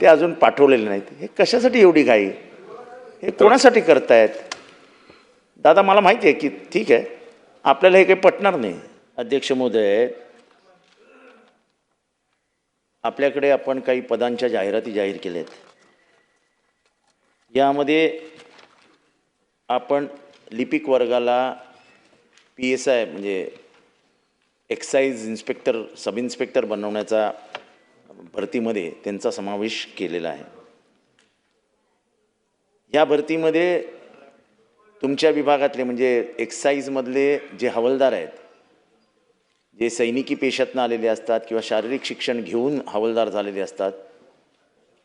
ते अजून पाठवलेले नाहीत. हे कशासाठी एवढी घाई? हे कोणासाठी करतायत? दादा मला माहिती आहे की ठीक आहे आपल्याला हे काही पटणार नाही. अध्यक्ष महोदय आपल्याकडे आपण काही पदांच्या जाहिराती जाहीर केल्या आहेत यामध्ये आपण लिपिक वर्गाला पी एस आय म्हणजे एक्साईज इन्स्पेक्टर सब इन्स्पेक्टर बनवण्याचा भरतीमध्ये त्यांचा समावेश केलेला आहे. या भरतीमध्ये तुमच्या विभागातले म्हणजे एक्साईजमधले जे हवालदार आहेत जे सैनिकी पेशातनं आलेले असतात किंवा शारीरिक शिक्षण घेऊन हवालदार झालेले असतात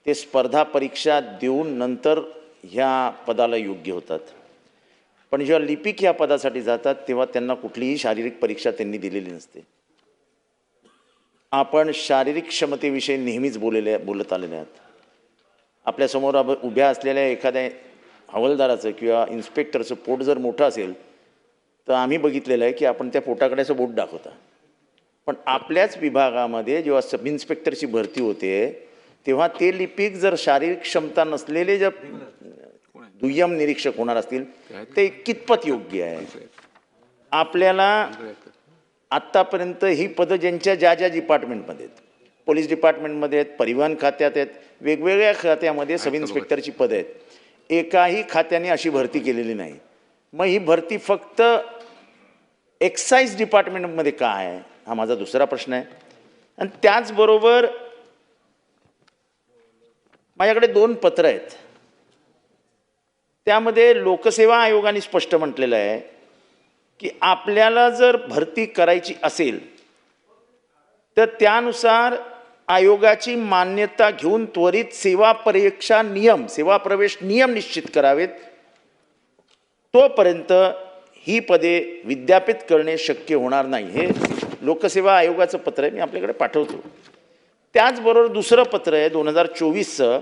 ते स्पर्धा परीक्षा देऊन नंतर ह्या पदाला योग्य होतात. पण जेव्हा लिपिक या पदासाठी जातात तेव्हा त्यांना कुठलीही शारीरिक परीक्षा त्यांनी दिलेली नसते. आपण शारीरिक क्षमतेविषयी नेहमीच बोललेले बोलत आलेले आहात. आपल्यासमोर अब उभ्या असलेल्या एखाद्या हवालदाराचं किंवा इन्स्पेक्टरचं पोट जर मोठं असेल तर आम्ही बघितलेलं आहे की आपण त्या पोटाकडे असं बोट दाखवता. पण आपल्याच विभागामध्ये जेव्हा सब इन्स्पेक्टरची भरती होते तेव्हा ते लिपिक जर शारीरिक क्षमता नसलेले जर दुय्यम निरीक्षक होणार असतील ते कितपत योग्य आहे? आपल्याला आत्तापर्यंत ही पदं ज्यांच्या ज्या ज्या डिपार्टमेंटमध्ये आहेत पोलीस डिपार्टमेंटमध्ये आहेत परिवहन खात्यात आहेत वेगवेगळ्या खात्यामध्ये सब इन्स्पेक्टरची पदं आहेत. एकाही खात्याने अशी भरती केलेली नाही. मग ही भरती फक्त एक्साईज डिपार्टमेंटमध्ये का आहे हा माझा दुसरा प्रश्न आहे. आणि त्याचबरोबर माझ्याकडे दोन पत्र आहेत. त्यामध्ये लोकसेवा आयोगाने स्पष्ट म्हटलेलं आहे की आपल्याला जर भरती करायची असेल तर त्यानुसार आयोगाची मान्यता घेऊन त्वरित सेवा परीक्षा नियम सेवा प्रवेश नियम निश्चित करावेत. तोपर्यंत ही पदे विद्यापित करणे शक्य होणार नाही. हे लोकसेवा आयोगाचं पत्र आहे मी आपल्याकडे पाठवतो. त्याचबरोबर दुसरं पत्र आहे दोन हजार चोवीसचं.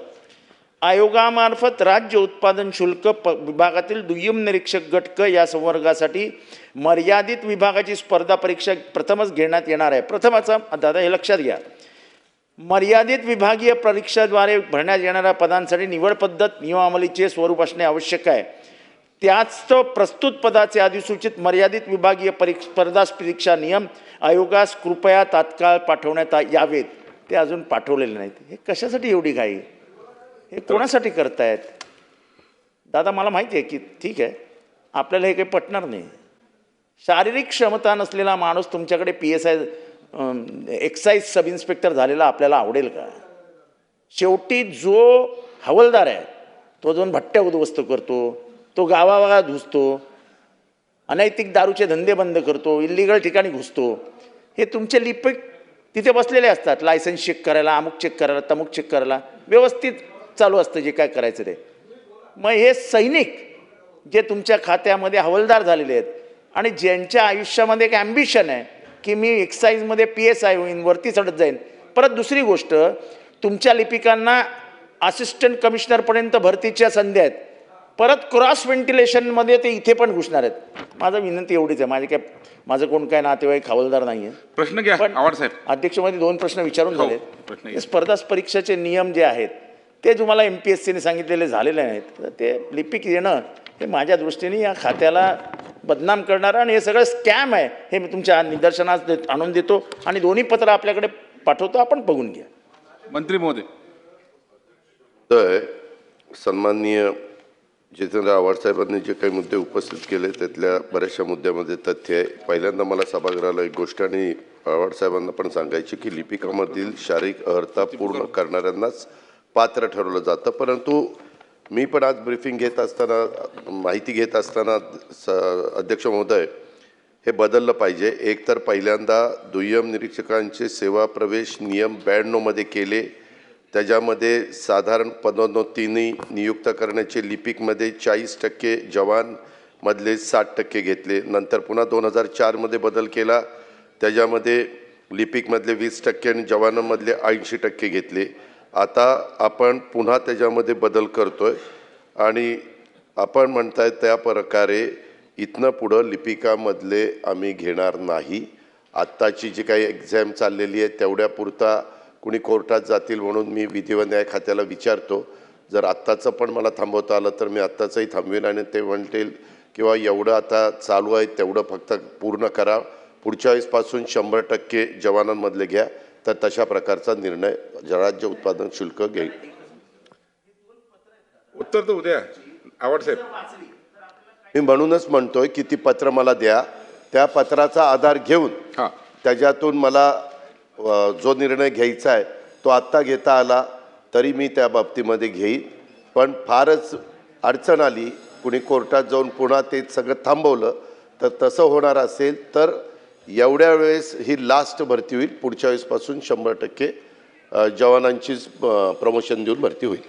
आयोगामार्फत राज्य उत्पादन शुल्क प विभागातील दुय्यम निरीक्षक गटक या संवर्गासाठी मर्यादित विभागाची स्पर्धा परीक्षा प्रथमच घेण्यात येणार आहे. प्रथमाचा दादा हे लक्षात घ्या. मर्यादित विभागीय परीक्षाद्वारे भरण्यात येणाऱ्या पदांसाठी निवड पद्धत नियमावलीचे स्वरूप असणे आवश्यक आहे. त्याच प्रस्तुत पदाचे अधिसूचित मर्यादित विभागीय परीक्ष स्पर्धा परीक्षा नियम आयोगास कृपया तात्काळ पाठवण्यात यावेत. ते अजून पाठवलेले नाहीत. हे कशासाठी एवढी घाई? हे कोणासाठी करतायत? दादा मला माहिती आहे की ठीक आहे आपल्याला हे काही पटणार नाही. शारीरिक क्षमता नसलेला माणूस तुमच्याकडे P S I excise sub inspector झालेला आपल्याला आवडेल का? शेवटी जो हवलदार आहे तो जाऊन भट्ट्या उद्ध्वस्त करतो तो गावागावात घुसतो अनैतिक दारूचे धंदे बंद करतो इलिगल ठिकाणी घुसतो हे तुमचे लिपिक तिथे बसलेले असतात. लायसन्स चेक करायला अमुक चेक करायला तमुक चेक करायला. व्यवस्थित चालू असतं जे काय करायचं ते. मग हे सैनिक जे तुमच्या खात्यामध्ये हवालदार झालेले आहेत आणि ज्यांच्या आयुष्यामध्ये एक ॲम्बिशन आहे की मी एक्साईजमध्ये पी एस आय होईन वरती चढत जाईन. परत दुसरी गोष्ट तुमच्या लिपिकांना असिस्टंट कमिशनरपर्यंत भरतीच्या संधी आहेत. परत क्रॉस व्हेंटिलेशनमध्ये ते इथे पण घुसणार आहेत. माझं विनंती एवढीच आहे. माझे काय माझं कोण काय नातेवाईक हवालदार नाही आहे प्रश्न घ्या पण आवाड साहेब. अध्यक्षमध्ये दोन प्रश्न विचारून हो, झाले. स्पर्धा परीक्षेचे नियम जे आहेत ते तुम्हाला एम पी एस सीने सांगितलेले झालेले आहेत तर ते लिपिक येणं हे माझ्या दृष्टीने या खात्याला बदनाम करणारं आणि हे सगळं स्कॅम आहे हे मी तुमच्या निदर्शनास देत आणून देतो आणि दोन्ही पत्र आपल्याकडे पाठवतो आपण बघून घ्या. मंत्री महोदय तर सन्माननीय जितेंद्र आव्हाड साहेबांनी जे काही मुद्दे उपस्थित केले त्यातल्या बऱ्याचशा मुद्द्यामध्ये तथ्य आहे. पहिल्यांदा मला सभागृहाला एक गोष्ट आणि आव्हाड साहेबांना पण सांगायची की लिपिकामधील शारीरिक अर्हता पूर्ण करणाऱ्यांनाच पात्र ठरवलं जातं. परंतु मी पण आज ब्रीफिंग घेत असताना माहिती घेत असताना स अध्यक्ष महोदय हे बदललं पाहिजे. एकतर पहिल्यांदा दुय्यम निरीक्षकांचे सेवा प्रवेश नियम ब्याण्णवमध्ये केले. त्याच्यामध्ये साधारण पदोन्नतीने नियुक्त करण्याचे लिपिकमध्ये चाळीस टक्के जवानमधले साठ टक्के घेतले. नंतर पुन्हा दोन हजार चारमध्ये बदल केला. त्याच्यामध्ये लिपिकमधले वीस टक्के आणि जवानांमधले ऐंशी टक्के घेतले. आता आपण पुन्हा त्याच्यामध्ये बदल करतो आहे आणि आपण म्हणताय त्या प्रकारे इथनं पुढं लिपिकामधले आम्ही घेणार नाही. आत्ताची जी काही एक्झाम चाललेली आहे तेवढ्यापुरता कुणी कोर्टात जातील म्हणून मी विधी व न्याय खात्याला विचारतो. जर आत्ताचं पण मला थांबवता आलं तर मी आत्ताचंही थांबवेन आणि ते म्हणतील किंवा एवढं आता चालू आहे तेवढं फक्त पूर्ण करा. पुढच्या वेळेसपासून शंभर टक्के जवानांमधले घ्या. तर तशा प्रकारचा निर्णय राज्य उत्पादन शुल्क घेईल. उत्तर तर उद्या. आवड साहेब. मी म्हणूनच म्हणतोय की ती पत्र मला द्या. त्या पत्राचा आधार घेऊन हां. त्याच्यातून मला जो निर्णय घ्यायचा आहे तो आत्ता घेता आला तरी मी त्या बाबतीमध्ये घेईन. पण फारच अडचण आली. कुणी कोर्टात जाऊन पुन्हा ते सगळं थांबवलं तर तसं होणार असेल तर एवढ्या वेळेस ही लास्ट भरती होईल. पुढच्या वेळेसपासून शंभर टक्के जवानांचीच प्रमोशन देऊन भरती होईल.